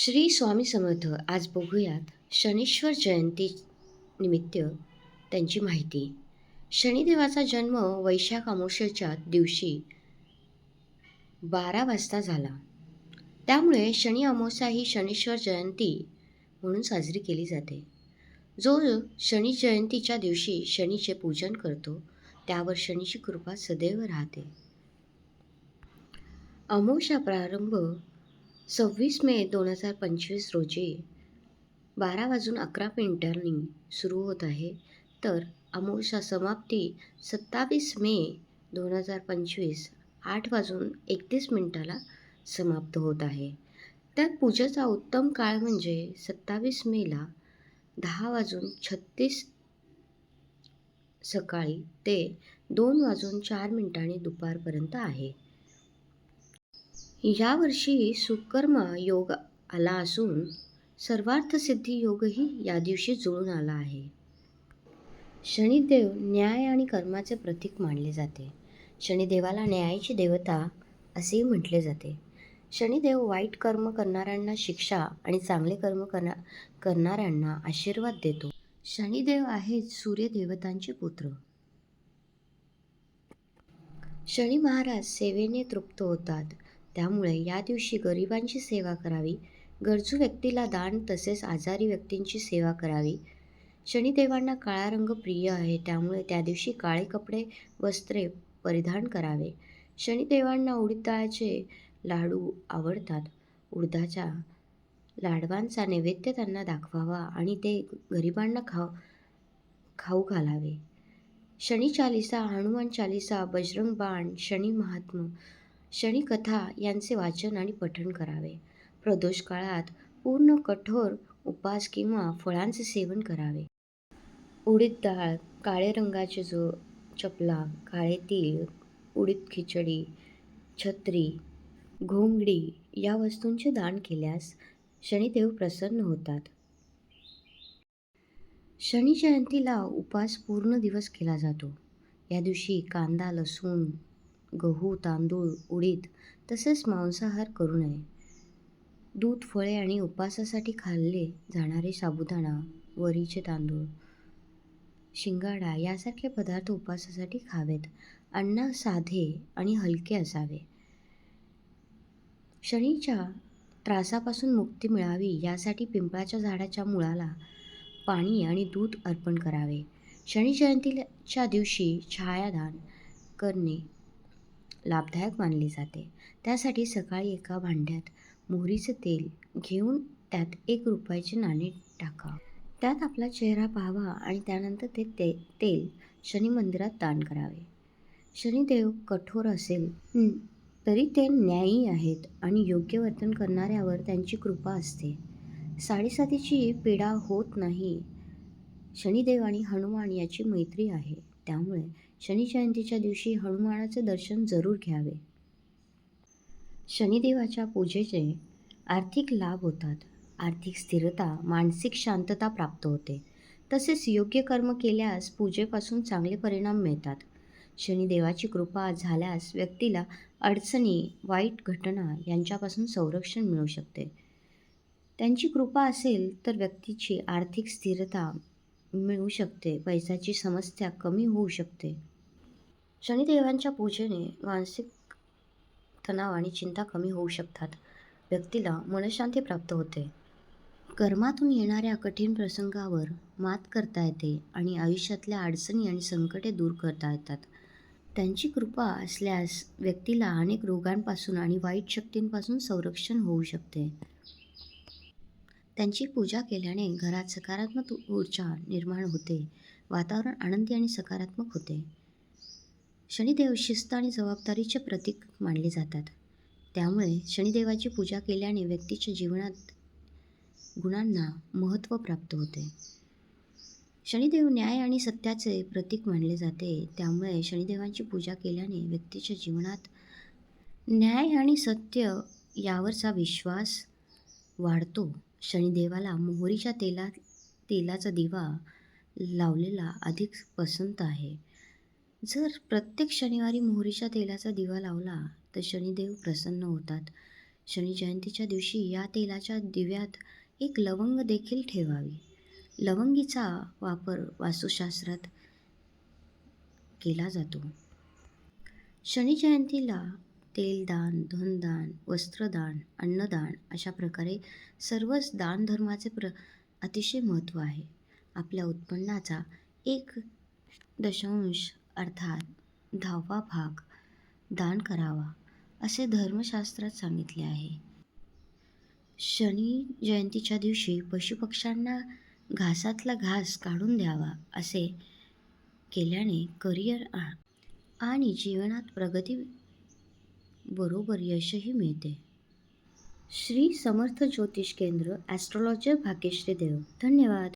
श्री स्वामी समर्थ आज बघूयात शनीश्वर जयंती निमित्त त्यांची माहिती. शनिदेवाचा जन्म वैशाख अमावस्येच्या दिवशी बारा वाजता झाला. त्यामुळे शनी अमावस्या ही शनीश्वर जयंती म्हणून साजरी केली जाते. जो शनी जयंतीच्या दिवशी शनीचे पूजन करतो त्यावर शनीची कृपा सदैव राहते. अमावस्या प्रारंभ सव्वीस मे दोन हजार पंचवीस रोजी बारा वाजून अकरा मिनिटांनी सुरू होत आहे. तर अमावस्या समाप्ती सत्तावीस मे दोन हजार पंचवीस आठ वाजून एकतीस मिनिटाला समाप्त होत आहे. त्यात पूजेचा उत्तम काळ म्हणजे सत्तावीस मेला दहा वाजून छत्तीस सकाळी ते दोन वाजून चार मिनिटांनी दुपारपर्यंत आहे. यावर्षी सुकर्म योग आला असून सर्वार्थसिद्धी योगही या दिवशी जुळून आला आहे. शनिदेव न्याय आणि कर्माचे प्रतीक मानले जाते. शनिदेवाला न्यायाची देवता असेही म्हटले जाते. शनिदेव वाईट कर्म करणाऱ्यांना शिक्षा आणि चांगले कर्म करना करणाऱ्यांना आशीर्वाद देतो. शनिदेव आहेत सूर्यदेवतांचे पुत्र. शनी महाराज सेवेने तृप्त होतात. त्यामुळे या दिवशी गरिबांची सेवा करावी गरजू व्यक्तीला दान तसेच आजारी व्यक्तींची सेवा करावी. शनिदेवांना काळा रंग प्रिय आहे त्यामुळे त्या दिवशी काळे कपडे वस्त्रे परिधान करावे. शनिदेवांना उडीद डाळाचे लाडू आवडतात. उडदाच्या लाडवांचा नैवेद्य त्यांना दाखवावा आणि ते गरिबांना खाऊ खाऊ घालावे. शनी चालिसा हनुमान चालिसा बजरंग बाण शनी महात्मा शनिकथा यांचे वाचन आणि पठण करावे. प्रदोष काळात पूर्ण कठोर उपास किंवा फळांचे सेवन करावे. उडीद डाळ काळे रंगाचे जो चपला काळे तीळ उडीद खिचडी छत्री घोंगडी या वस्तूंचे दान केल्यास शनिदेव प्रसन्न होतात. शनी जयंतीला उपास पूर्ण दिवस केला जातो. या दिवशी कांदा लसूण गहू तांदूळ उडीद तसेच मांसाहार करू नये. दूध फळे आणि उपवासासाठी खाल्ले जाणारे साबुदाणा वरीचे तांदूळ शिंगाडा यासारखे पदार्थ उपवासासाठी खावेत. अन्न साधे आणि हलके असावे. शनीच्या त्रासापासून मुक्ती मिळावी यासाठी पिंपळाच्या झाडाच्या मुळाला पाणी आणि दूध अर्पण करावे. शनी जयंतीच्या दिवशी छायादान करणे लाभदायक मानली जाते. त्यासाठी सकाळी एका भांड्यात मोहरीचं तेल घेऊन त्यात एक रुपयाचे नाणे टाका. त्यात आपला चेहरा पाहावा आणि त्यानंतर ते ते तेल शनी मंदिरात दान करावे. शनिदेव कठोर असेल तरी ते न्यायी आहेत आणि योग्य वर्तन करणाऱ्यावर त्यांची कृपा असते. साडेसातीची पीडा होत नाही. शनिदेव आणि हनुमान याची मैत्री आहे. त्यामुळे शनी जयंतीच्या दिवशी हनुमानाचे दर्शन जरूर घ्यावे. शनिदेवाच्या पूजेचे आर्थिक लाभ होतात. आर्थिक स्थिरता मानसिक शांतता प्राप्त होते. तसेच योग्य कर्म केल्यास पूजेपासून चांगले परिणाम मिळतात. शनिदेवाची कृपा झाल्यास व्यक्तीला अडचणी वाईट घटना यांच्यापासून संरक्षण मिळू शकते. त्यांची कृपा असेल तर व्यक्तीची आर्थिक स्थिरता मिळू शकते. पैशाची समस्या कमी होऊ शकते. शनिदेवांच्या पूजेने मानसिक तणाव आणि चिंता कमी होऊ शकतात. व्यक्तीला मनशांती प्राप्त होते. कर्मातून येणाऱ्या कठीण प्रसंगावर मात करता येते आणि आयुष्यातल्या अडचणी आणि संकटे दूर करता येतात. त्यांची कृपा असल्यास व्यक्तीला अनेक रोगांपासून आणि वाईट शक्तींपासून संरक्षण होऊ शकते. त्यांची पूजा केल्याने घरात सकारात्मक ऊर्जा निर्माण होते. वातावरण आनंदी आणि सकारात्मक होते. शनिदेव शिस्त आणि जबाबदारीचे प्रतीक मानले जातात. त्यामुळे शनिदेवाची पूजा केल्याने व्यक्तीच्या जीवनात गुणांना महत्त्व प्राप्त होते. शनिदेव न्याय आणि सत्याचे प्रतीक मानले जाते. त्यामुळे शनिदेवांची पूजा केल्याने व्यक्तीच्या जीवनात न्याय आणि सत्य यावरचा विश्वास वाढतो. शनिदेवाला मोहरीच्या तेला तेलाचा दिवा लावलेला अधिक पसंत आहे. जर प्रत्येक शनिवारी मोहरीच्या तेलाचा दिवा लावला तर शनिदेव प्रसन्न होतात. शनी जयंतीच्या दिवशी या तेलाच्या दिव्यात एक लवंग देखील ठेवावी. लवंगीचा वापर वास्तुशास्त्रात केला जातो. शनी जयंतीला तेलदान धनदान वस्त्रदान अन्नदान अशा प्रकारे सर्वच दानधर्माचे प्र अतिशय महत्त्व आहे. आपल्या उत्पन्नाचा एक दशांश अर्थात दहावा भाग दान करावा असे धर्मशास्त्रात सांगितले आहे. शनी जयंतीच्या दिवशी पशुपक्ष्यांना घासातला घास काढून द्यावा असे केल्याने करिअर आणि जीवनात प्रगती बरोबर यशही मिळते श्री समर्थ ज्योतिष केंद्र ॲस्ट्रॉलॉजर भाग्यश्री देव धन्यवाद